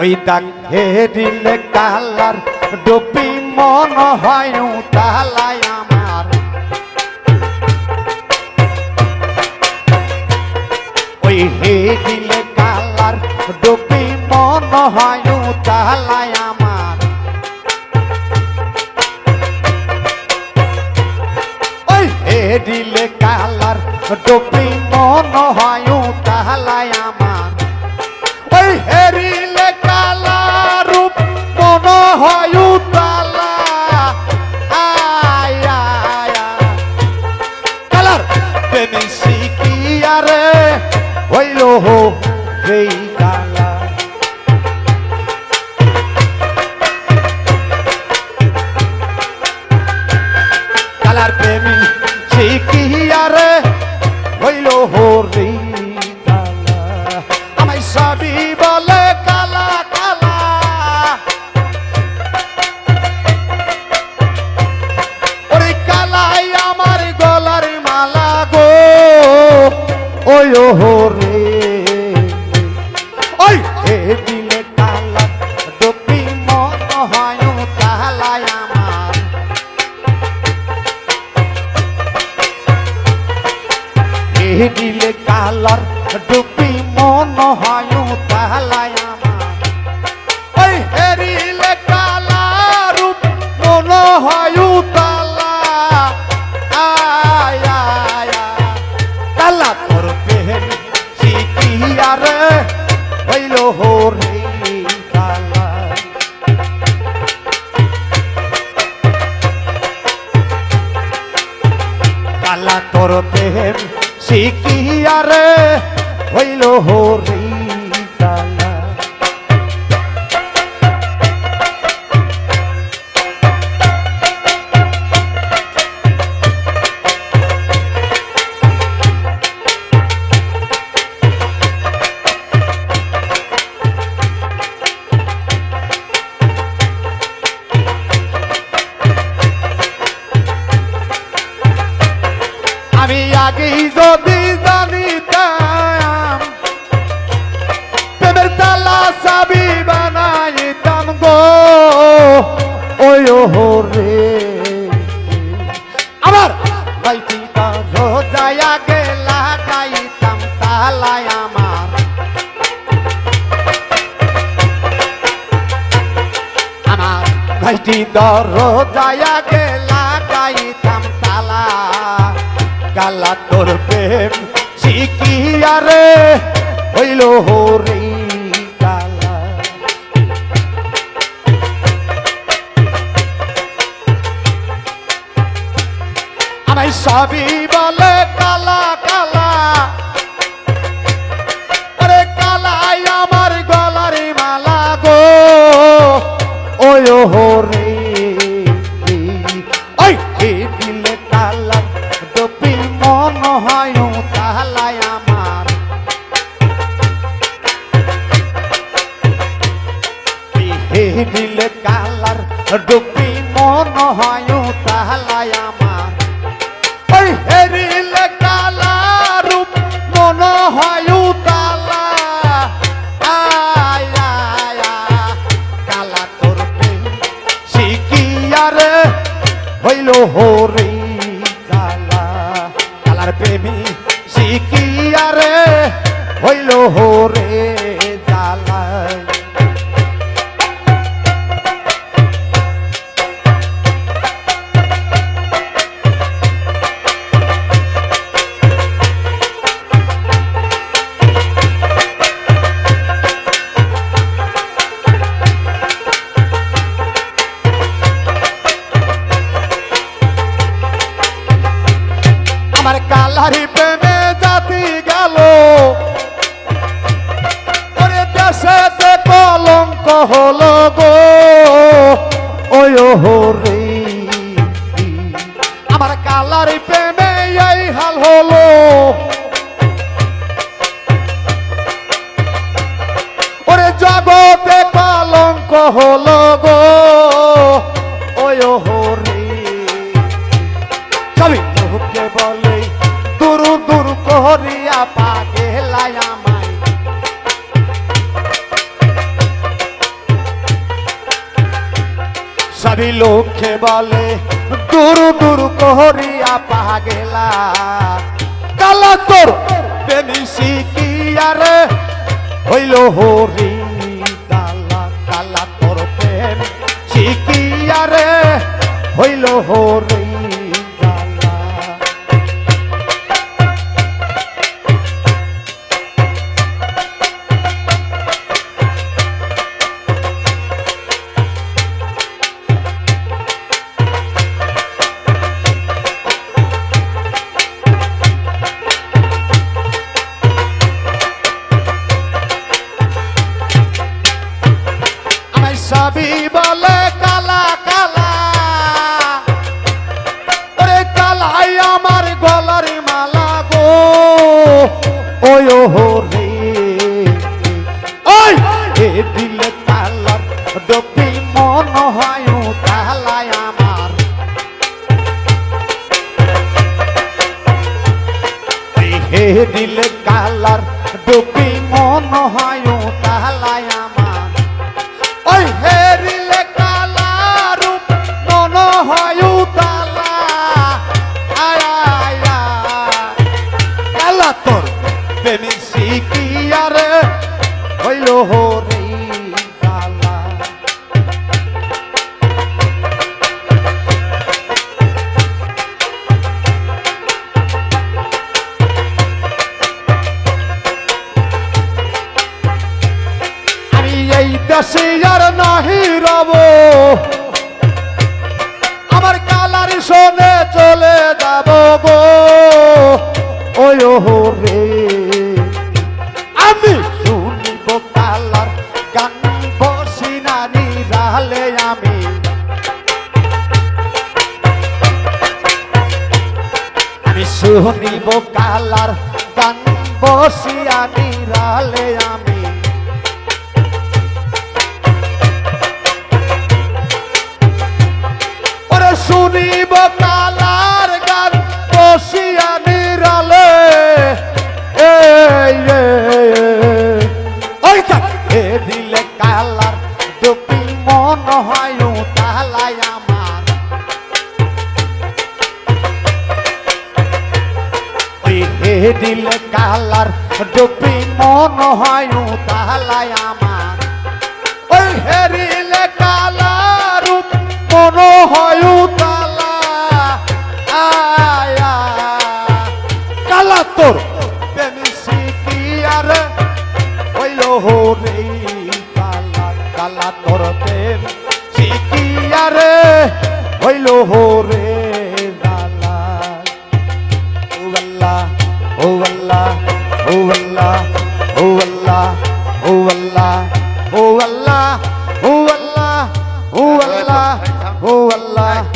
ওই দাগ হেরিলে কালার, ডুবি মন হয় তালায় আমার। ওই হেরিলে কালার, ডুবি মন হয় তালায় আমার। ওই হেরিলে কালার, ডুবি মন হয় তালায় আমার। হয় তালা আয় আয় আয়। কালার প্রেমী শিখিয়ারে হইল হো সেই রে ওই! হে দিলে কালা ডুবি মন হয় কালাই আমার। হে দিলে কালার ডুবি মন হয় শিখিয়ারে হইল হরি কালা ভাইটি দরজায় আগে লাগাইতাম তালা। কালা তোর প্রেম শিখিয়ারে হইল হরি কালা। সবই বলে ওই হো রে ওই হে দিলে কালা ডুবি মন হয় তাহলাই আমার। হে দিলে কালার ডুবি মন হয় হরি কালারি প্রেমে জাতি গেল। ওরে কলঙ্ক হলো গো, ওই রে আমার কালারি প্রেমে এই হাল হলো। পাগেলায় আমায়। সবই লোকে বলে, দূর দূর করিয়া পাগেলা কালা তোর প্রেমী শিকিয়ার হইল হরি কালা কালা তোর প্রেম শিকিয়ারে হইল হরি সবই বলে কালা কালা। ওরে কালাই আমার গলার মালা গো। ওই হো রে। ওই! এ দিলে কালার ডপি মন হয় কালার শোনে চলে যাব গো। ওই রে। আমি শুনিব কালার, গান বসি নানি রালে আমি। আমি শুনিব কালার, গান বসিয়া নিরালে আমি। শুনিব কালার গান, বসিয়া নিরালে। এ দিলে কালার ডুবি মন হয় তালাই আমার। হে দিলে কালার ডুবি মন হয় তালাই আমার। ওই হেরিলে কালা রূপ মনো হয় তালা আয়া কালা তোর। আর হইল হরে কালা কালা তোর প্রেম সিকিয়ার হইল হরে দালা ও আল্লাহ ও আল্লাহ ও আল্লাহ ও আল্লাহ ও আল্লাহ ও আল্লাহ ও আল্লাহ